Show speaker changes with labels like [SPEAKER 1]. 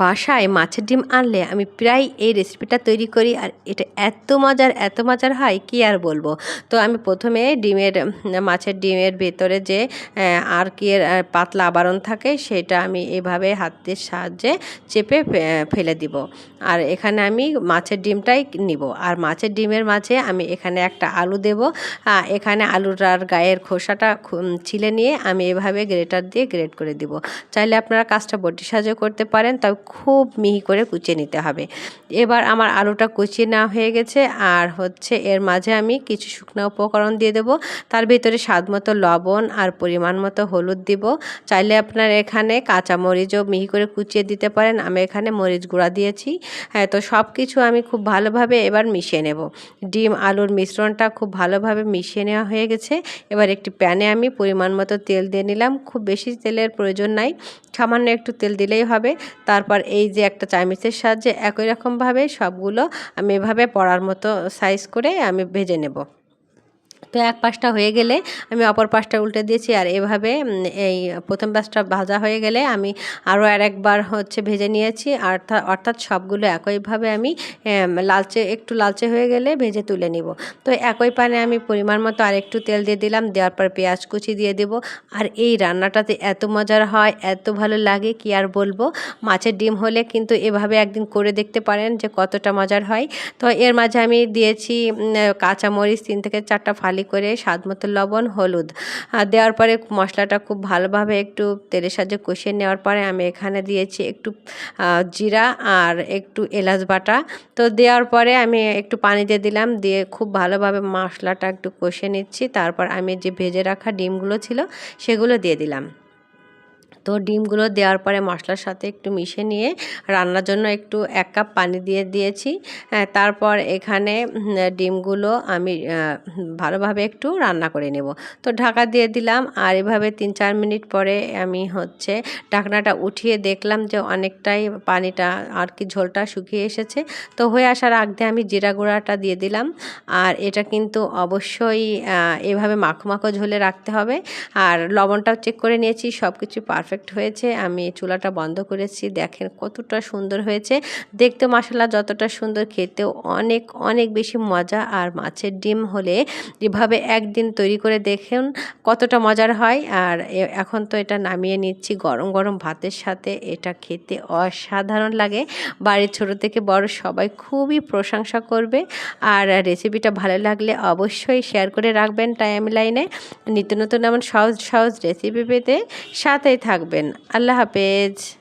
[SPEAKER 1] বাসায় মাছের ডিম আনলে আমি প্রায় এই রেসিপিটা তৈরি করি আর এটা এত মজার এত মজার হয় কি আর বলব? তো আমি প্রথমে ডিমের, মাছের ডিমের ভেতরে যে আর কি পাতলা আবরণ থাকে সেটা আমি এভাবে হাতের সাহায্যে চেপে ফেলে দিব। আর এখানে আমি মাছের ডিমটাই নিব। আর মাছের ডিমের মাঝে আমি এখানে একটা আলু দেব। এখানে আলুটার গায়ের খোসাটা ছিলে নিয়ে আমি এভাবে গ্রেটার দিয়ে গ্রেট করে দিব। চাইলে আপনারা কাজটা বটি সাহায্য করতে পারেন। তবে খুব মিহি করে কুচিয়ে নিতে হবে। এবার আমার আলুটা কুচিয়ে নেওয়া হয়ে গেছে আর হচ্ছে এর মাঝে আমি কিছু শুকনো উপকরণ দিয়ে দেবো। তার ভিতরে স্বাদ মতো লবণ আর পরিমাণ মতো হলুদ দিব। চাইলে আপনার এখানে কাঁচা মরিচও মিহি করে কুচিয়ে দিতে পারেন। আমি এখানে মরিচ গুঁড়া দিয়েছি। হ্যাঁ তো সব কিছু আমি খুব ভালোভাবে এবার মিশিয়ে নেব। ডিম আলুর মিশ্রণটা খুব ভালোভাবে মিশিয়ে নেওয়া হয়ে গেছে। এবার একটি প্যানে আমি পরিমাণ মতো তেল দিয়ে নিলাম। খুব বেশি তেলের প্রয়োজন নাই। সামান্য একটু তেল দিলেই হবে। তারপর এই যে একটা চামিচের সাহায্যে একই রকমভাবে সবগুলো আমি এভাবে পড়ার মতো সাইজ করে আমি ভেজে নেব। তো এক পাশটা হয়ে গেলে আমি অপর পাশটা উল্টে দিয়েছি আর এভাবে এই প্রথম পাশটা ভাজা হয়ে গেলে আমি আরও আর একবার হচ্ছে ভেজে নিয়েছি। অর্থাৎ অর্থাৎ সবগুলো একইভাবে আমি লালচে, একটু লালচে হয়ে গেলে ভেজে তুলে নিব। তো একই পানে আমি পরিমাণ মতো আর একটু তেল দিয়ে দিলাম, দেওয়ার পর পেঁয়াজ কুচি দিয়ে দেব। আর এই রান্নাটাতে এত মজার হয়, এত ভালো লাগে, কি আর বলব? মাছের ডিম হলে কিন্তু এভাবে একদিন করে দেখতে পারেন যে কতটা মজার হয়। তো এর মাঝে আমি দিয়েছি কাঁচামরিচ, তিন থেকে চারটা ফালি করে স্বাদ মতো লবণ, হলুদ। আর দেওয়ার পরে মশলাটা খুব ভালোভাবে একটু তেলের সাহায্যে কষিয়ে নেওয়ার পরে আমি এখানে দিয়েছি একটু জিরা আর একটু এলাচ বাটা। তো দেওয়ার পরে আমি একটু পানি দিয়ে দিলাম, দিয়ে খুব ভালোভাবে মশলাটা একটু কষে নিচ্ছি। তারপর আমি যে ভেজে রাখা ডিমগুলো ছিল, সেগুলো দিয়ে দিলাম। তো ডিমগুলো দেওয়ার পরে মশলার সাথে একটু মিশে নিয়ে রান্নার জন্য একটু এক কাপ পানি দিয়ে দিয়েছি। তারপর এখানে ডিমগুলো আমি ভালোভাবে একটু রান্না করে নেব। তো ঢাকা দিয়ে দিলাম, আর এভাবে তিন চার মিনিট পরে আমি হচ্ছে ঢাকনাটা উঠিয়ে দেখলাম যে অনেকটাই পানিটা আর কি ঝোলটা শুকিয়ে এসেছে। তো হয়ে আসার আগ আমি জিরা গুঁড়াটা দিয়ে দিলাম, আর এটা কিন্তু অবশ্যই এভাবে মাখো মাখো ঝোলে রাখতে হবে। আর লবণটাও চেক করে নিয়েছি সব কিছু পারফেক্ট হয়েছে। আমি চুলাটা বন্ধ করেছি। দেখেন কতটা সুন্দর হয়েছে। দেখতে মশলা যতটা সুন্দর, খেতেও অনেক অনেক বেশি মজা। আর মাছের ডিম হলে এভাবে একদিন তৈরি করে দেখুন কতটা মজার হয়। আর এখন তো এটা নামিয়ে নিচ্ছি গরম গরম ভাতের সাথে। এটা খেতে অসাধারণ লাগে। বাড়ির ছোট থেকে বড় সবাই খুবই প্রশংসা করবে। আর রেসিপিটা ভালো লাগলে অবশ্যই শেয়ার করে রাখবেন টাইম লাইনে নিত্য নতুন এমন সহজ সহজ রেসিপি পেতে সাথেই থাকবেন। আল্লাহ হাফেজ।